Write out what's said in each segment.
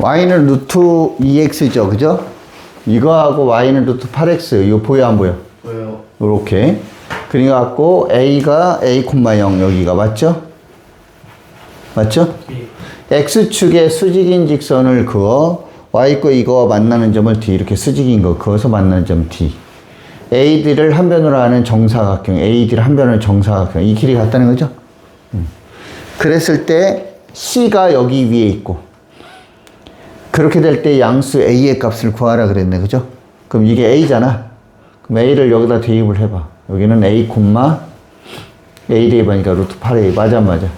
y는 루트 2x죠, 그죠? 이거하고 y는 루트 8x. 이거 보여 안 보여? 보여요. 요렇게. 그래갖고 a가 a, 0 여기가 맞죠? 맞죠? 예. x축의 수직인 직선을 그어 y거 이거와 만나는 점을 d 이렇게 수직인 거 그어서 만나는 점 d AD를 한 변으로 하는 정사각형 AD를 한 변으로 하는 정사각형 이 길이 같다는 거죠? 음. 그랬을 때 C가 여기 위에 있고 그렇게 될 때 양수 A의 값을 구하라 그랬네 그죠? 그럼 이게 A잖아 그럼 A를 여기다 대입을 해봐 여기는 A, A 대입하니까 루트 8A 맞아 안 맞아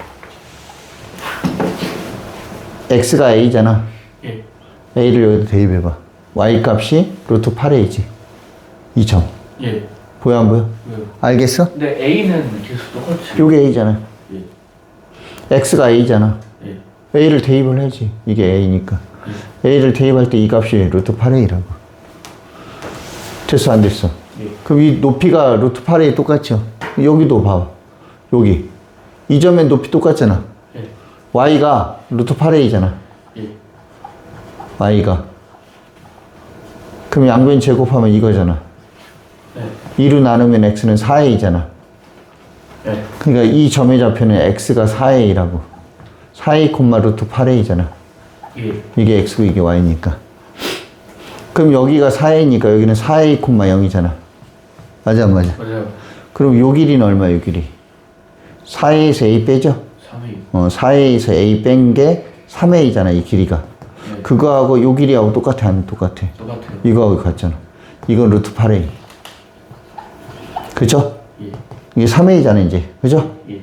x가 a잖아. 예. a를 여기다 대입해봐. y 값이 루트 8a지. 2점. 예. 보여 안 보여? 보여요. 알겠어? 근데 A는 계속 똑같이. 요게 a잖아. 예. x가 a잖아. 예. a를 대입을 하지. 이게 a니까. A를 대입할 때 이 값이 루트 8a라고. 됐어 안 됐어? 예. 그럼 이 높이가 루트 8a 똑같죠? 여기도 봐봐. 여기. 이 점의 높이 똑같잖아. 예. y가 루트 8a잖아. 예. y가. 그럼 양변 제곱하면 이거잖아. 예. 2로 나누면 x는 4a잖아. 예. 그러니까 이 점의 좌표는 x가 4a라고. 4a 콤마 루트 8a잖아. 예. 이게 x고 이게 y니까. 그럼 여기가 4a니까 여기는 4a 콤마 0이잖아. 맞아 안 맞아? 맞아요. 그럼 요 길이는 얼마 요 길이? 4a에서 a 빼죠? 3위. 어, 4a에서 a 뺀 게 3a잖아 이 길이가. 네. 그거하고 요 길이하고 똑같아 안 똑같아? 똑같아요. 이거하고 같잖아. 이건 루트 8a. 그죠? 예. 이게 3a잖아, 이제. 그죠? 예.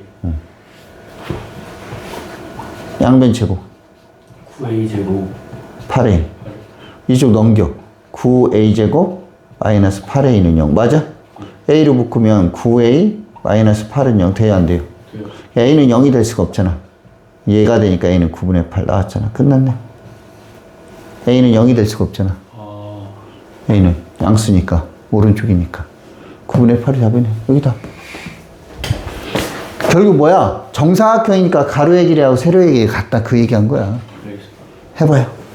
양변 제곱. 9A 제곱. 8a. 이쪽 넘겨. 9a 제곱 마이너스 8a는 0. 맞아? a로 묶으면 9a 마이너스 8은 0. 돼야 안 돼요? a는 0이 될 수가 없잖아. 얘가 되니까 a는 9분의 8 나왔잖아. 끝났네. a는 0이 될 수가 없잖아. 아. a는 양수니까. 오른쪽이니까. 9분의 8이 답이네. 여기다. 결국 뭐야? 정사각형이니까 가로의 길이하고 세로의 길이 같다. 그 얘기한 거야. 해봐요.